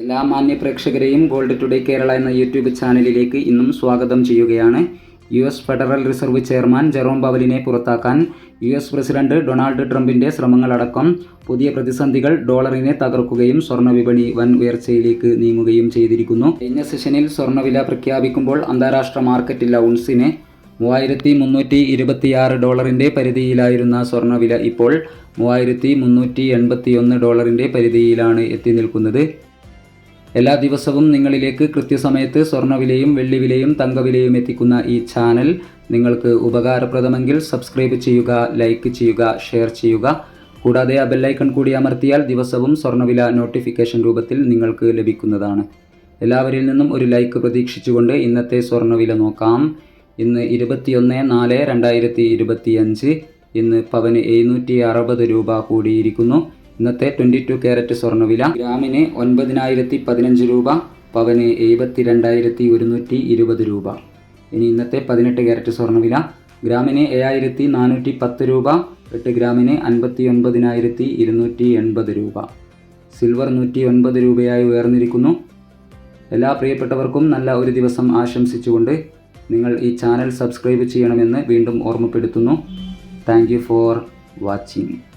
എല്ലാ മാന്യ പ്രേക്ഷകരെയും gold today Kerala എന്ന യൂട്യൂബ് ചാനലിലേക്ക് ഇന്നും സ്വാഗതം ചെയ്യുകയാണ്. U S federal reserve chairman Jerome പവലിനെ പുറത്താക്കാൻ യു എസ് പ്രസിഡന്റ് ഡൊണാൾഡ് ട്രംപിന്റെ ശ്രമങ്ങളടക്കം പുതിയ പ്രതിസന്ധികൾ ഡോളറിനെ തകർക്കുകയും സ്വർണ വിപണി വൻ ഉയർച്ചയിലേക്ക് നീങ്ങുകയും ചെയ്തിരിക്കുന്നു. കഴിഞ്ഞ സെഷനിൽ സ്വർണവില പ്രഖ്യാപിക്കുമ്പോൾ അന്താരാഷ്ട്ര മാർക്കറ്റിൽ ഔൺസിന് മൂവായിരത്തി മുന്നൂറ്റി ഇരുപത്തിയാറ് ഡോളറിന്റെ പരിധിയിലായിരുന്ന സ്വർണവില ഇപ്പോൾ മൂവായിരത്തി മുന്നൂറ്റി എൺപത്തിയൊന്ന് ഡോളറിന്റെ പരിധിയിലാണ് എത്തി നിൽക്കുന്നത്. എല്ലാ ദിവസവും നിങ്ങളിലേക്ക് കൃത്യസമയത്ത് സ്വർണവിലയും വെള്ളിവിലയും തങ്കവിലയും എത്തിക്കുന്ന ഈ ചാനൽ നിങ്ങൾക്ക് ഉപകാരപ്രദമെങ്കിൽ സബ്സ്ക്രൈബ് ചെയ്യുക ലൈക്ക് ചെയ്യുക ഷെയർ ചെയ്യുക. കൂടാതെ ആ ബെല്ലൈക്കൺ കൂടി അമർത്തിയാൽ ദിവസവും സ്വർണവില നോട്ടിഫിക്കേഷൻ രൂപത്തിൽ നിങ്ങൾക്ക് ലഭിക്കുന്നതാണ്. എല്ലാവരിൽ നിന്നും ഒരു ലൈക്ക് പ്രതീക്ഷിച്ചുകൊണ്ട് ഇന്നത്തെ സ്വർണവില നോക്കാം. ഇന്ന് ഇരുപത്തിയൊന്ന് നാല് രണ്ടായിരത്തി ഇരുപത്തിയഞ്ച്. ഇന്ന് പവന് എഴുന്നൂറ്റി അറുപത് രൂപ കൂടിയിരിക്കുന്നു. ഇന്നത്തെ ട്വന്റി ടു ക്യാരറ്റ് സ്വർണവില ഗ്രാമിന് ഒൻപതിനായിരത്തി പതിനഞ്ച് രൂപ പവന് എഴുപത്തി രണ്ടായിരത്തി ഒരുന്നൂറ്റി ഇരുപത് രൂപ. ഇനി ഇന്നത്തെ പതിനെട്ട് കാരറ്റ് സ്വർണവില ഗ്രാമിന് ഏഴായിരത്തി നാനൂറ്റി പത്ത് രൂപ എട്ട് ഗ്രാമിന് അൻപത്തി ഒൻപതിനായിരത്തി ഇരുന്നൂറ്റി എൺപത് രൂപ. സിൽവർ നൂറ്റി ഒൻപത് രൂപയായി ഉയർന്നിരിക്കുന്നു. എല്ലാ പ്രിയപ്പെട്ടവർക്കും നല്ല ഒരു ദിവസം ആശംസിച്ചുകൊണ്ട് നിങ്ങൾ ഈ ചാനൽ സബ്സ്ക്രൈബ് ചെയ്യണമെന്ന് വീണ്ടും ഓർമ്മപ്പെടുത്തുന്നു. Thank for watching.